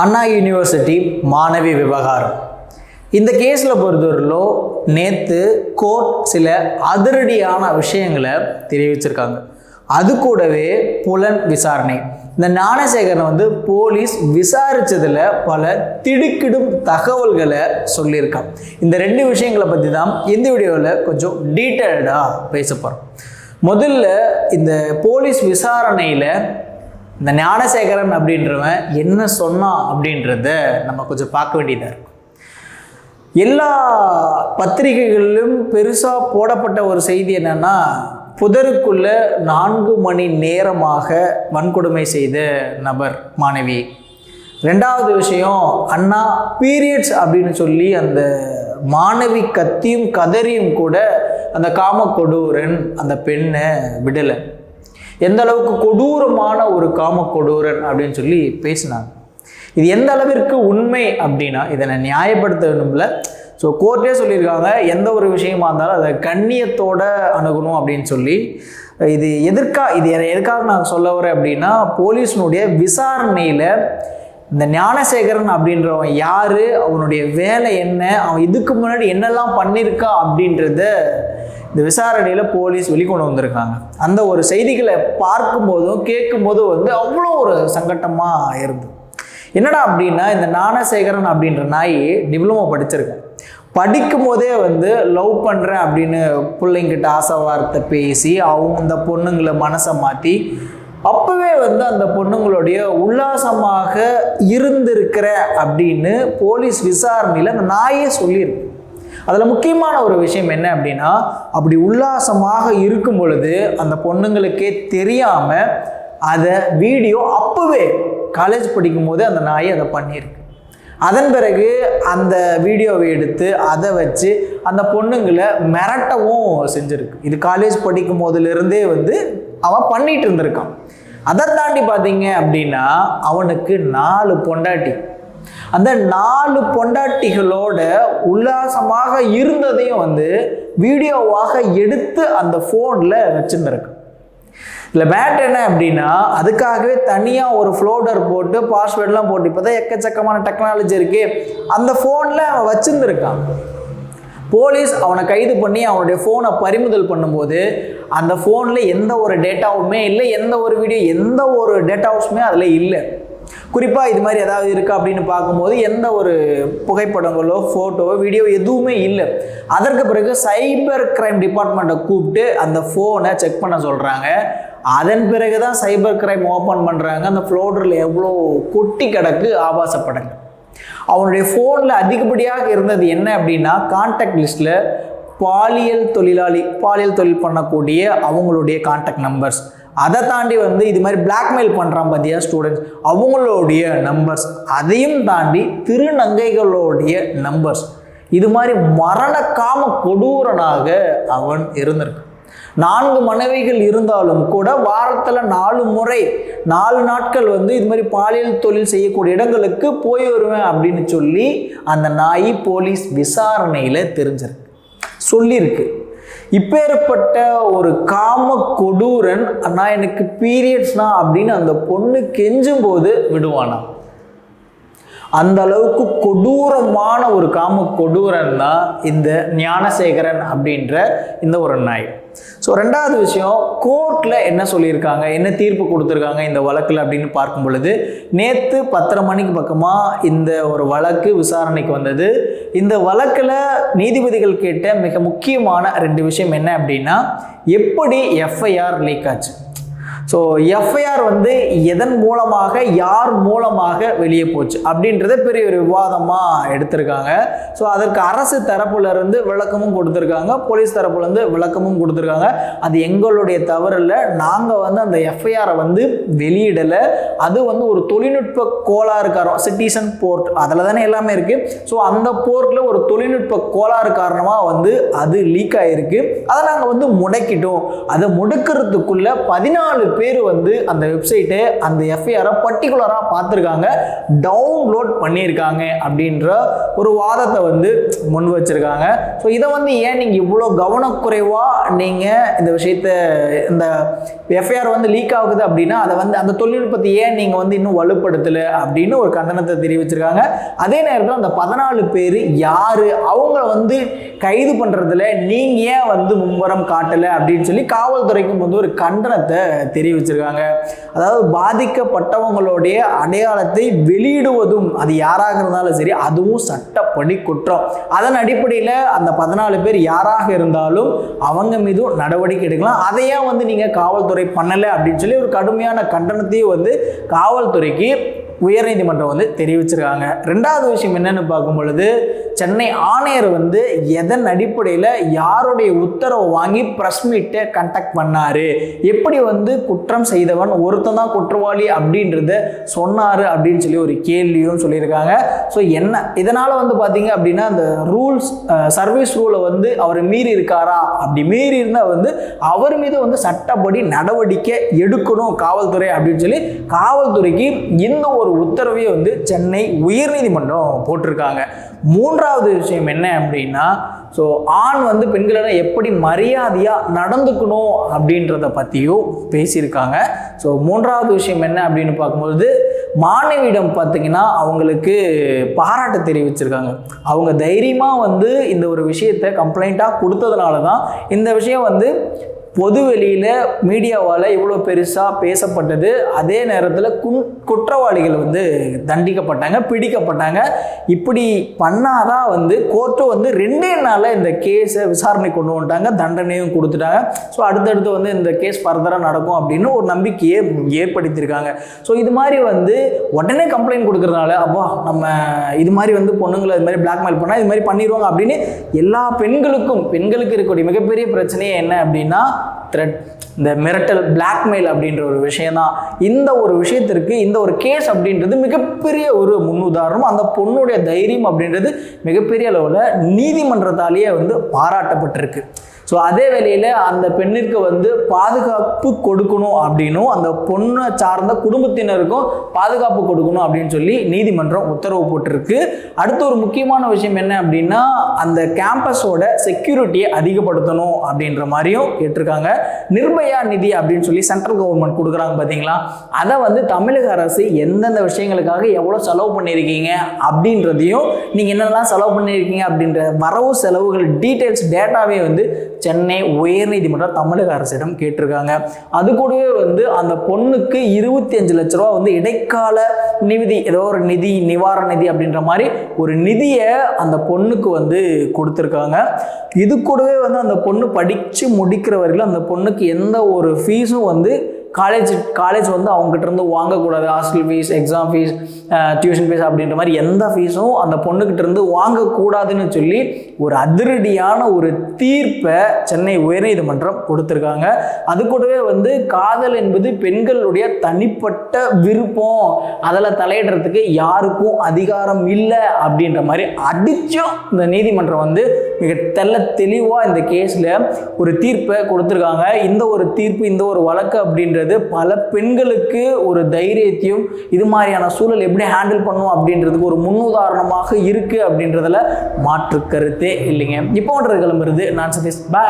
அண்ணா university மாணவி விவகாரம் இந்த கேஸில் பொறுத்தவரையிலோ நேற்று கோர்ட் சில அதிரடியான விஷயங்களை தெரிவிச்சிருக்காங்க. அது கூடவே புலன் விசாரணை. இந்த ஞானசேகரனை வந்து போலீஸ் விசாரித்ததில் பல திடுக்கிடும் தகவல்களை சொல்லியிருக்கான். இந்த ரெண்டு விஷயங்களை பற்றி தான் இந்த வீடியோவில் கொஞ்சம் டீட்டெயில்டாக பேச போகிறோம் முதல்ல இந்த போலீஸ் விசாரணையில் இந்த ஞானசேகரன் அப்படின்றவன் என்ன சொன்னான் அப்படின்றத நம்ம கொஞ்சம் பார்க்க வேண்டியதாக இருக்கும். எல்லா பத்திரிகைகளிலும் பெருசாக போடப்பட்ட ஒரு செய்தி என்னன்னா புதருக்குள்ள நான்கு மணி நேரமாக வன்கொடுமை செய்த நபர் மாணவி. ரெண்டாவது விஷயம் அண்ணா பீரியட்ஸ் அப்படின்னு சொல்லி அந்த மாணவி கத்தியும் கதறியும் கூட அந்த காமக்கொடூரன் அந்த பெண்ணை விடலை. எந்த அளவுக்கு கொடூரமான ஒரு காம கொடூரன் அப்படின்னு சொல்லி பேசினாங்க. இது எந்த அளவிற்கு உண்மை அப்படின்னா இதை நான் நியாயப்படுத்த வேணும்ல ஸோ கோர்ட்டே சொல்லியிருக்காங்க எந்த ஒரு விஷயமா இருந்தாலும் அதை கண்ணியத்தோட அணுகணும் அப்படின்னு சொல்லி. இது எதற்காக இது எதுக்காக நான் சொல்ல வரேன் அப்படின்னா போலீஸினுடைய விசாரணையில் இந்த ஞானசேகரன் அப்படின்றவன் யார்? அவனுடைய வேலை என்ன? அவன் இதுக்கு முன்னாடி என்னெல்லாம் பண்ணியிருக்கா அப்படின்றத இந்த விசாரணையில் போலீஸ் வெளிக்கொண்டு வந்திருக்காங்க. அந்த ஒரு செய்திகளை பார்க்கும்போதும் கேட்கும்போதும் வந்து அவ்வளோ ஒரு சங்கட்டமாக இருந்தது. என்னடா அப்படின்னா இந்த ஞானசேகரன் அப்படின்ற நாய் டிப்ளமோ படிச்சிருக்கேன். படிக்கும் போதே வந்து லவ் பண்ணுறேன் அப்படின்னு பிள்ளைங்கிட்ட ஆசை வார்த்தை பேசி அவங்க அந்த பொண்ணுங்களை மனசை மாற்றி அப்போவே வந்து அந்த பொண்ணுங்களுடைய உல்லாசமாக இருந்திருக்கிற அப்படின்னு போலீஸ் விசாரணையில் அந்த நாயே சொல்லியிருக்கு. அதில் முக்கியமான ஒரு விஷயம் என்ன அப்படின்னா அப்படி உல்லாசமாக இருக்கும் பொழுது அந்த பொண்ணுங்களுக்கே தெரியாமல் அதை வீடியோ அப்போவே காலேஜ் படிக்கும் போது அந்த நாயை அதை பண்ணியிருக்கு. அதன் பிறகு அந்த வீடியோவை எடுத்து அதை வச்சு அந்த பொண்ணுங்களை மிரட்டவும் செஞ்சுருக்கு. இது காலேஜ் படிக்கும் போதுலேருந்தே வந்து அவன் பண்ணிட்டு இருந்திருக்கான். அதை தாண்டி பார்த்தீங்க அப்படின்னா அவனுக்கு நாலு பொண்டாட்டி. அந்த நாலு பொண்டாட்டிகளோட உல்லாசமாக இருந்ததையும் வந்து வீடியோவாக எடுத்து அந்த ஃபோனில் வச்சுருந்துருக்கு. இல்லை பேட் என்ன அப்படின்னா அதுக்காகவே தனியாக ஒரு ஃப்ளோடர் போட்டு பாஸ்வேர்ட்லாம் போட்டு இப்போ தான் எக்கச்சக்கமான டெக்னாலஜி இருக்குது அந்த ஃபோனில் அவன் வச்சுருந்துருக்கான். போலீஸ் அவனை கைது பண்ணி அவனுடைய ஃபோனை பறிமுதல் பண்ணும்போது அந்த ஃபோனில் எந்த ஒரு டேட்டாவுமே இல்லை எந்த ஒரு வீடியோ எந்த ஒரு டேட்டாவுமே அதில் இல்லை. குறிப்பாக இது மாதிரி ஏதாவது இருக்கா அப்படின்னு பார்க்கும்போது எந்த ஒரு புகைப்படங்களோ ஃபோட்டோ வீடியோ எதுவுமே இல்லை. அதற்கு பிறகு சைபர் கிரைம் டிபார்ட்மெண்ட்டை கூப்பிட்டு அந்த ஃபோனை செக் பண்ண சொல்கிறாங்க அதன் பிறகு தான் சைபர் கிரைம் ஓப்பன் பண்ணுறாங்க அந்த ஃப்ளோடரில் எவ்வளோ கொட்டி கிடக்கு ஆபாச படங்கள். அவனுடைய ஃபோனில் அதிகப்படியாக இருந்தது என்ன அப்படின்னா கான்டாக்ட் லிஸ்ட்டில் பாலியல் தொழிலாளி பாலியல் தொழில் பண்ணக்கூடிய அவங்களுடைய கான்டாக்ட் நம்பர்ஸ் அதை தாண்டி வந்து இது மாதிரி பிளாக்மெயில் பண்ணுறான் பார்த்தியா ஸ்டூடெண்ட்ஸ் அவங்களுடைய நம்பர்ஸ் அதையும் தாண்டி திருநங்கைகளுடைய நம்பர்ஸ் இது மாதிரி மரணக்காம கொடூரனாக அவன் இருந்திருக்கான். நான்கு மனைவிகள் இருந்தாலும் கூட வாரத்தில் நாலு முறை நாலு நாட்கள் வந்து இது மாதிரி பாலியல் தொழில் செய்யக்கூடிய இடங்களுக்கு போய் வருவேன் அப்படின்னு சொல்லி அந்த நாய் போலீஸ் விசாரணையில் தெரிஞ்சிருக்கு. சொல்லியிருக்கு. இப்பேற்பட்ட ஒரு காம கொடூரன் அண்ணா எனக்கு பீரியட்ஸ்னா அப்படின்னு அந்த பொண்ணு கெஞ்சும் போது விடுவானா? அந்த அளவுக்கு கொடூரமான ஒரு காம கொடூரன் தான் இந்த ஞானசேகரன் அப்படின்ற இந்த ஒரு நாய். ஸோ ரெண்டாவது விஷயம் கோர்ட்டில் என்ன சொல்லியிருக்காங்க? என்ன தீர்ப்பு கொடுத்துருக்காங்க இந்த வழக்கில் அப்படின்னு பார்க்கும் பொழுது நேற்று பத்தரை மணிக்கு பக்கமாக இந்த ஒரு வழக்கு விசாரணைக்கு வந்தது. இந்த வழக்கில் நீதிபதிகள் கேட்ட மிக முக்கியமான ரெண்டு விஷயம் என்ன அப்படின்னா எப்படி எஃப்ஐஆர் லீக் ஆச்சு? ஸோ எஃப்ஐஆர் வந்து எதன் மூலமாக யார் மூலமாக வெளியே போச்சு? அப்படின்றத பெரிய ஒரு விவாதமாக எடுத்திருக்காங்க. ஸோ அதற்கு அரசு தரப்புல இருந்து விளக்கமும் கொடுத்துருக்காங்க. போலீஸ் தரப்புலேருந்து விளக்கமும் கொடுத்துருக்காங்க. அது எங்களுடைய தவறில் நாங்கள் வந்து அந்த எஃப்ஐஆரை வந்து வெளியிடலை. அது வந்து ஒரு தொழில்நுட்ப கோளாறு காரணம் சிட்டிசன் போர்ட் அதில் தானே எல்லாமே இருக்குது ஸோ அந்த போர்ட்டில் ஒரு தொழில்நுட்ப கோளாறு காரணமாக வந்து அது லீக் ஆகிருக்கு அதை நாங்கள் வந்து முடக்கிட்டோம். அதை முடக்கிறதுக்குள்ளே பதினாலு பேர் வந்து அந்த வெப்சைட்டு அந்த எஃப்ஐஆரை பர்டிகுலராக பார்த்துருக்காங்க. டவுன்லோட் பண்ணியிருக்காங்க அப்படின்ற ஒரு வாதத்தை வந்து முன் வச்சிருக்காங்க. ஸோ இதை வந்து ஏன் நீங்கள் இவ்வளோ கவனக்குறைவாக நீங்கள் இந்த விஷயத்த இந்த எஃப்ஐஆர் வந்து லீக் ஆகுது அப்படின்னா அதை வந்து அந்த தொழில்நுட்பத்தை ஏன் நீங்கள் வந்து இன்னும் வலுப்படுத்தலை அப்படின்னு ஒரு கண்டனத்தை தெரிவிச்சிருக்காங்க. அதே நேரத்தில் அந்த பதினாலு பேர் யார் அவங்கள வந்து கைது பண்ணுறதுல நீங்கள் ஏன் வந்து மும்முரம் காட்டலை அப்படின்னு சொல்லி காவல்துறைக்கும் வந்து ஒரு கண்டனத்தை தெரிவிச்சிருக்காங்க. அதாவது பாதிக்கப்பட்டவங்களுடைய அடையாளத்தை வெளியிடுவதும் அது யாராக இருந்தாலும் சரி அதுவும் சட்டப்படி குற்றம். அதன் அடிப்படையில் அந்த பதினாலு பேர் யாராக இருந்தாலும் அவங்க மீதும் நடவடிக்கை எடுக்கலாம். அதையே வந்து நீங்கள் காவல்துறை பண்ணலை அப்படின்னு சொல்லி ஒரு கடுமையான கண்டனத்தையும் வந்து காவல்துறைக்கு உயர்நீதிமன்றம் வந்து தெரிவிச்சிருக்காங்க. ரெண்டாவது விஷயம் என்னன்னு பார்க்கும் பொழுது சென்னை ஆணையர் வந்து எதன் அடிப்படையில் யாருடைய உத்தரவை வாங்கி ப்ரெஸ் மீட்டை கண்டக்ட் பண்ணார்? எப்படி வந்து குற்றம் செய்தவன் ஒருத்தன் தான் குற்றவாளி அப்படின்றத சொன்னார் அப்படின்னு சொல்லி ஒரு கேள்வியும் சொல்லியிருக்காங்க. ஸோ என்ன இதனால் வந்து பார்த்தீங்க அப்படின்னா அந்த ரூல்ஸ் சர்வீஸ் ரூலை வந்து அவர் மீறி இருக்காரா? அப்படி மீறி இருந்தால் வந்து அவர் மீது வந்து சட்டப்படி நடவடிக்கை எடுக்கணும் காவல்துறை அப்படின்னு சொல்லி காவல்துறைக்கு இந்த ஒரு உத்தரவையை வந்து சென்னை உயர்நீதிமன்றம் போட்டிருக்காங்க. மூன்றாவது விஷயம் என்ன அப்படின்னா ஸோ ஆண் வந்து பெண்களிடம் எப்படி மரியாதையாக நடந்துக்கணும் அப்படின்றத பற்றியும் பேசியிருக்காங்க. ஸோ மூன்றாவது விஷயம் என்ன அப்படின்னு பார்க்கும்போது மாணவியிடம் பார்த்தீங்கன்னா அவங்களுக்கு பாராட்டு தெரிவிச்சிருக்காங்க. அவங்க தைரியமாக வந்து இந்த ஒரு விஷயத்தை கம்ப்ளைண்ட்டாக கொடுத்ததுனால தான் இந்த விஷயம் வந்து பொது வெளியில் மீடியாவால் இவ்வளோ பெருசாக பேசப்பட்டது. அதே நேரத்தில் குன் குற்றவாளிகள் வந்து தண்டிக்கப்பட்டாங்க பிடிக்கப்பட்டாங்க. இப்படி பண்ணாதான் வந்து கோர்ட்டும் வந்து ரெண்டே நாளில் இந்த கேஸை விசாரணை கொண்டு வந்துட்டாங்க தண்டனையும் கொடுத்துட்டாங்க. ஸோ அடுத்தடுத்து வந்து இந்த கேஸ் ஃபர்தராக நடக்கும் அப்படின்னு ஒரு நம்பிக்கையை ஏற்படுத்தியிருக்காங்க. ஸோ இது மாதிரி வந்து உடனே கம்ப்ளைண்ட் கொடுக்கறதுனால அப்பா நம்ம இது மாதிரி வந்து பொண்ணுங்களை இது மாதிரி பிளாக்மெயில் பண்ணால் இது மாதிரி பண்ணிடுவாங்க அப்படின்னு எல்லா பெண்களுக்கும் பெண்களுக்கு இருக்கக்கூடிய மிகப்பெரிய பிரச்சனையே என்ன அப்படின்னா த்ரெட் இந்த மிரட்டல் பிளாக்மெயில் அப்படின்ற ஒரு விஷயம்தான் இந்த ஒரு விஷயத்திற்கு இந்த ஒரு கேஸ் அப்படின்றது மிகப்பெரிய ஒரு முன்னுதாரணம். அந்த பொண்ணுடைய தைரியம் அப்படின்றது மிகப்பெரிய அளவில் நீதிமன்றத்தாலேயே வந்து பாராட்டப்பட்டிருக்கு. ஸோ அதே வேளையில் அந்த பெண்ணிற்கு வந்து பாதுகாப்பு கொடுக்கணும் அப்படின்னும் அந்த பொண்ணை சார்ந்த குடும்பத்தினருக்கும் பாதுகாப்பு கொடுக்கணும் அப்படின்னு சொல்லி நீதிமன்றம் உத்தரவு போட்டிருக்கு. அடுத்து ஒரு முக்கியமான விஷயம் என்ன அப்படின்னா அந்த கேம்பஸோட செக்யூரிட்டியை அதிகப்படுத்தணும் அப்படின்ற மாதிரியும் கேட்டிருக்காங்க. நிர்பயா நிதி அப்படின்னு சொல்லி சென்ட்ரல் கவர்மெண்ட் கொடுக்குறாங்க பார்த்தீங்களா அதை வந்து தமிழக அரசு எந்தெந்த விஷயங்களுக்காக எவ்வளோ செலவு பண்ணியிருக்கீங்க அப்படின்றதையும் நீங்கள் என்னெல்லாம் செலவு பண்ணியிருக்கீங்க அப்படின்ற வரவு செலவுகள் டீட்டெயில்ஸ் டேட்டாவே வந்து சென்னை உயர்நீதிமன்றம் தமிழக அரசிடம் கேட்டிருக்காங்க. அது கூடவே வந்து அந்த பொண்ணுக்கு இருபத்தி அஞ்சு லட்ச ரூபா வந்து இடைக்கால நிதி ஏதோ ஒரு நிதி நிவாரண நிதி அப்படின்ற மாதிரி ஒரு நிதியை அந்த பொண்ணுக்கு வந்து கொடுத்துருக்காங்க. இது கூடவே வந்து அந்த பொண்ணு படித்து முடிக்கிற வரையிலும் அந்த பொண்ணுக்கு எந்த ஒரு ஃபீஸும் வந்து காலேஜ் காலேஜ் வந்து அவங்ககிட்ட இருந்து வாங்கக்கூடாது. Hostel fees exam fees tuition fees அப்படின்ற மாதிரி எந்த ஃபீஸும் அந்த பொண்ணுக்கிட்ட இருந்து வாங்கக்கூடாதுன்னு சொல்லி ஒரு அதிரடியான ஒரு தீர்ப்பை சென்னை உயர்நீதிமன்றம் கொடுத்துருக்காங்க. அது கூடவே வந்து காதல் என்பது பெண்களுடைய தனிப்பட்ட விருப்பம். அதில் தலையிடுறதுக்கு யாருக்கும் அதிகாரம் இல்லை அப்படின்ற மாதிரி அடிச்சும் இந்த நீதிமன்றம் வந்து மிக தெல்ல தெளிவாக இந்த கேஸில் ஒரு தீர்ப்பை கொடுத்துருக்காங்க. இந்த ஒரு தீர்ப்பு இந்த ஒரு வழக்கு அப்படின்றது பல பெண்களுக்கு ஒரு தைரியத்தையும் இது மாதிரியான சூழல் எப்படி ஹேண்டில் பண்ணும் அப்படின்றதுக்கு ஒரு முன்னுதாரணமாக இருக்குது அப்படின்றதுல மாற்று கருத்தே இல்லைங்க. இப்போ ஒன்று கிளம்புறது. நான் சதீஷ். பா